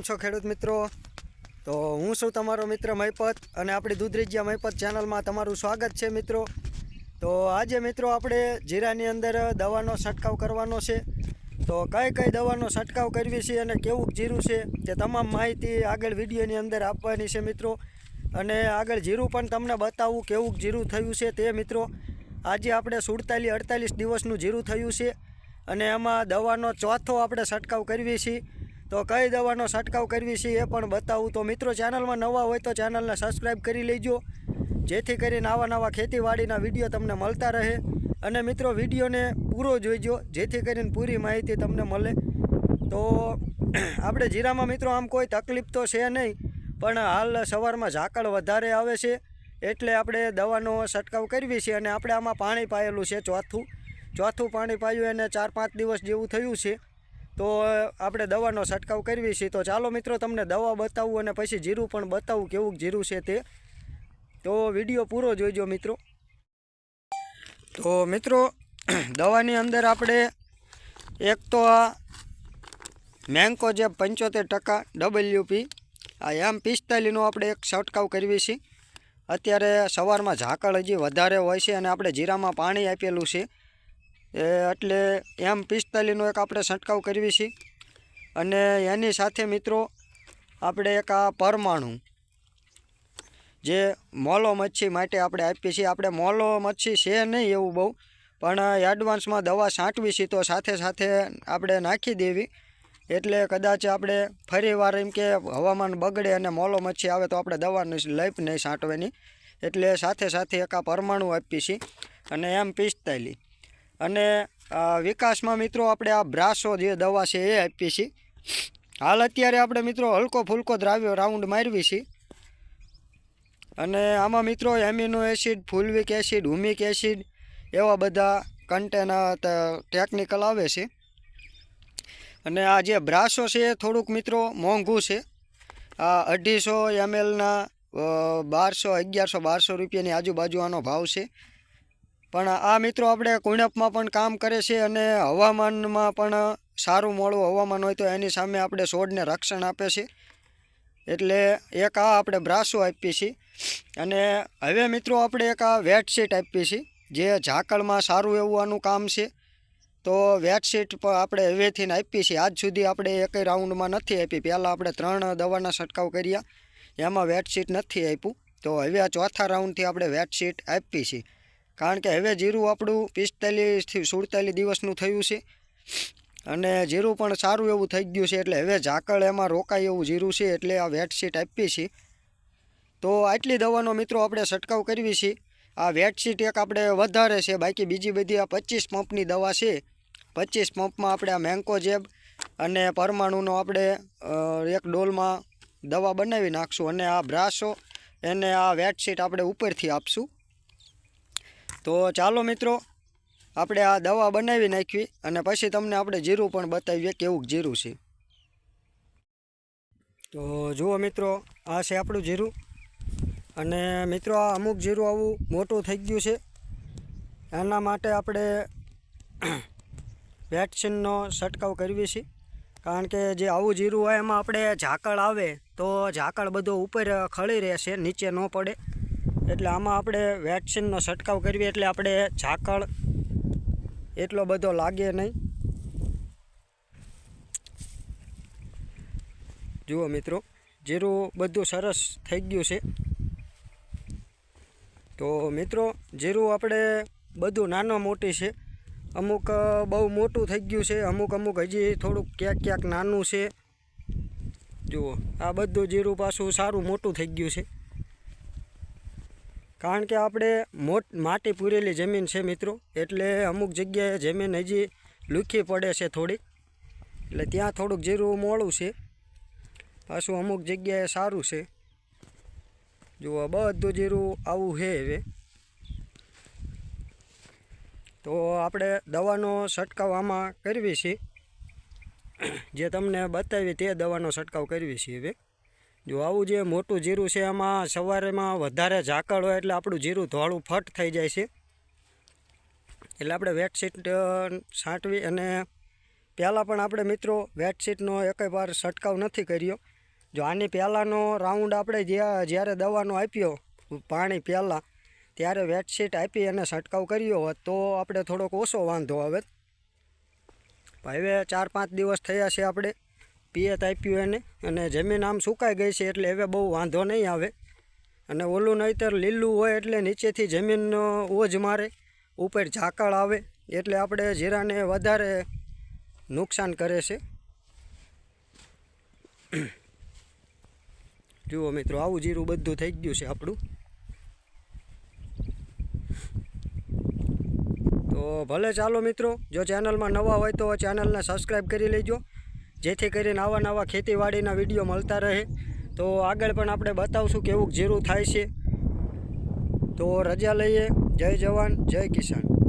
કેમ છો ખેડૂત મિત્રો? તો હું છું તમારો મિત્ર મહિપત અને આપણી દૂધરેજિયા મહિપત ચેનલમાં તમારું સ્વાગત છે મિત્રો. તો આજે મિત્રો આપણે જીરાની અંદર દવાનો છંટકાવ કરવાનો છે. તો કઈ કઈ દવાનો છંટકાવ કરવી છે અને કેવું જીરું છે તે તમામ માહિતી આગળ વિડીયોની અંદર આપવાની છે મિત્રો. અને આગળ જીરું પણ તમને બતાવું કેવું જીરું થયું છે તે મિત્રો. આજે આપણે સુડતાલીસ અડતાલીસ દિવસનું જીરું થયું છે. અને એમાં દવાનો ચોથો આપણે છંટકાવ કરવી છીએ તો કઈ દવાનો છંટકાવ કરવી છે એ પણ બતાવું. તો મિત્રો, ચેનલમાં નવા હોય તો ચેનલને સબસ્ક્રાઈબ કરી લેજો. જેથી કરીને આવા નવા ખેતીવાડીના વીડિયો તમને મળતા રહે. અને મિત્રો, વિડીયોને પૂરો જોઈજો, જેથી કરીને પૂરી માહિતી તમને મળે. તો આપણે જીરામાં મિત્રો, આમ કોઈ તકલીફ તો છે નહીં, પણ હાલ સવારમાં ઝાકળ વધારે આવે છે, એટલે આપણે દવાનો છંટકાવ કરવી છે અને આપણે આમાં પાણી પાયેલું છે ચોથું. ચોથું પાણી પાયું એને ચાર પાંચ દિવસ જેવું થયું છે. તો આપણે દવાનો છંટકાવ કરવી છે. તો ચાલો મિત્રો, તમને દવા બતાવું અને પછી જીરું પણ બતાવું કેવું જીરું છે તે. તો વીડિયો પૂરો જોઈજો મિત્રો. તો મિત્રો, દવાની અંદર આપણે એક તો આ મેંકો જે પંચોતેર ટકા ડબલ્યુપી આ એમ પિસ્તાલીનો આપણે એક છંટકાવ કરવી છે. અત્યારે સવારમાં ઝાકળ હજી વધારે હોય છે અને આપણે જીરામાં પાણી આપેલું છે. એટલે એમ પિસ્તાલીસનો એક આપણે છંટકાવ કરવી છે. અને એની સાથે મિત્રો આપણે એક આ પરમાણુ જે મોલો મચ્છી માટે આપણે આપીએ છીએ. આપણે મોલો મચ્છી છે નહીં એવું બહુ, પણ એડવાન્સમાં દવા છાંટવી છે તો સાથે સાથે આપણે નાખી દેવી. એટલે કદાચ આપણે ફરી વાર એમ કે હવામાન બગડે અને મોલો મચ્છી આવે તો આપણે દવાની લઈપ નહીં છાંટવાની. એટલે સાથે સાથે એક આ પરમાણુ આપીએ છીએ. અને એમ પિસ્તાલીસ. અને વિકાસમાં મિત્રો આપણે આ બ્રાસો જે દવા છે એ આપીએ છીએ. હાલ અત્યારે આપણે મિત્રો હલકો ફૂલકો દ્રાવ્યો રાઉન્ડ મારવી છીએ અને આમાં મિત્રો amino acid, fulvic acid, humic acid એવા બધા કન્ટેનર ટેકનિકલ આવે છે. અને આ જે બ્રાસો છે એ થોડુંક મિત્રો મોંઘું છે. આ અઢીસો એમએલના બારસો, અગિયારસો, બારસો રૂપિયાની આજુબાજુ આનો ભાવ છે. પણ આ મિત્રો આપણે કુણપમાં પણ કામ કરે છે અને હવામાનમાં પણ સારું મોડું હવામાન હોય તો એની સામે આપણે છોડને રક્ષણ આપે છે. એટલે એક આ આપણે બ્રાસો આપીએ છીએ. અને હવે મિત્રો આપણે એક આ વેટશીટ આપીએ છીએ, જે ઝાકળમાં સારું એવું આનું કામ છે. તો વેટશીટ પણ આપણે હવેથી આપીએ છીએ. આજ સુધી આપણે એકેય રાઉન્ડમાં નથી આપી. પહેલાં આપણે ત્રણ દવાના છંટકાવ કર્યા. એમાં વેટશીટ નથી આપ્યું. તો હવે આ ચોથા રાઉન્ડથી આપણે વેટશીટ આપીએ છીએ. કારણ કે હવે જીરું આપણું પિસ્તાલીસથી સુડતાલીસ દિવસનું થયું છે. અને જીરું પણ સારું એવું થઈ ગયું છે, એટલે હવે ઝાકળ એમાં રોકાય એવું જીરું છે, એટલે આ વેટશીટ આપીએ છીએ તો આટલી દવાનો મિત્રો આપણે છંટકાવ કરવી છે. આ વેટશીટ એક આપણે વધારે છે, બાકી બીજી બધી આ પચીસ પંપની દવા છે. પચીસ પંપમાં આપણે આ મેન્કોજેબ અને પરમાણુનો આપણે એક ડોલમાં દવા બનાવી નાખશું અને આ બ્રાસો એને આ વેટશીટ આપણે ઉપરથી આપશું. તો ચાલો મિત્રો, આપણે આ દવા બનાવી નાખવી અને પછી તમને આપણે જીરું પણ બતાવીએ કેવું જીરું છે. તો જુઓ મિત્રો, આ છે આપણું જીરું. અને મિત્રો, આ અમુક જીરું આવું મોટું થઈ ગયું છે. એના માટે આપણે વેક્સિનનો છંટકાવ કરવી છે. કારણ કે જે આવું જીરું હોય એમાં આપણે ઝાકળ આવે તો ઝાકળ બધો ઉપર ખળી રહેશે નીચે ન પડે. એટલે આમાં આપણે વેક્સિનનો છંટકાવ કરીએ એટલે આપણે ઝાકળ એટલો બધો લાગે નહીં. જુઓ મિત્રો, જીરું બધું સરસ થઈ ગયું છે. તો મિત્રો, જીરું આપણે બધું નાનો મોટી છે. અમુક બહુ મોટું થઈ ગયું છે, અમુક અમુક હજી થોડુંક ક્યાંક ક્યાંક નાનું છે. જુઓ, આ બધું જીરું પાછું સારું મોટું થઈ ગયું છે. કારણ કે આપણે મોટ, માટી પૂરેલી જમીન છે મિત્રો. એટલે અમુક જગ્યાએ જમીન હજી લુખી પડે છે થોડીક. એટલે ત્યાં થોડુંક જીરું મોડું છે. પાછું અમુક જગ્યાએ સારું છે. જુઓ, બધું જીરું આવું છે હવે. તો આપણે દવાનો છંટકાવ આમાં કરવી છે. જે તમને બતાવી તે દવાનો છંટકાવ કરવી છે હવે. જો આવું જે મોટું જીરું છે એમાં સવારેમાં વધારે ઝાકળ હોય એટલે આપણું જીરું ધોળું ફટ થઈ જાય છે. એટલે આપણે વેટશીટ છાંટવી અને પહેલાં પણ આપણે મિત્રો વેટશીટનો એકેય વાર છંટકાવ નથી કર્યો. જો આની પહેલાંનો રાઉન્ડ આપણે જ્યાં, જ્યારે દવાનો આપ્યો, પાણી પહેલાં, ત્યારે વેટશીટ આપી અને છંટકાવ કર્યો હોત તો આપણે થોડોક ઓછો વાંધો આવે. હવે ચાર પાંચ દિવસ થયા છે આપણે. પિયત આપ્યું એને અને જમીન આમ સુકાઈ ગઈ છે એટલે હવે બહુ વાંધો નહીં આવે. અને ઓલું નહીતર લીલું હોય એટલે નીચેથી જમીનનો ઓજ મારે, ઉપર ઝાકળ આવે એટલે આપણે જીરાને વધારે નુકસાન કરે છે. જુઓ મિત્રો, આવું જીરું બધું થઈ ગયું છે આપણું. તો ભલે ચાલો મિત્રો, જો ચેનલમાં નવા હોય તો ચેનલને સબસ્ક્રાઈબ કરી લેજો. જેથી કરીને આવા નવા ખેતીવાડીના વીડિયો મળતા રહે. તો આગળ પણ આપણે બતાવશું કેવું જીરું થાય છે. તો રજા લઈએ. જય જવાન, જય કિસાન.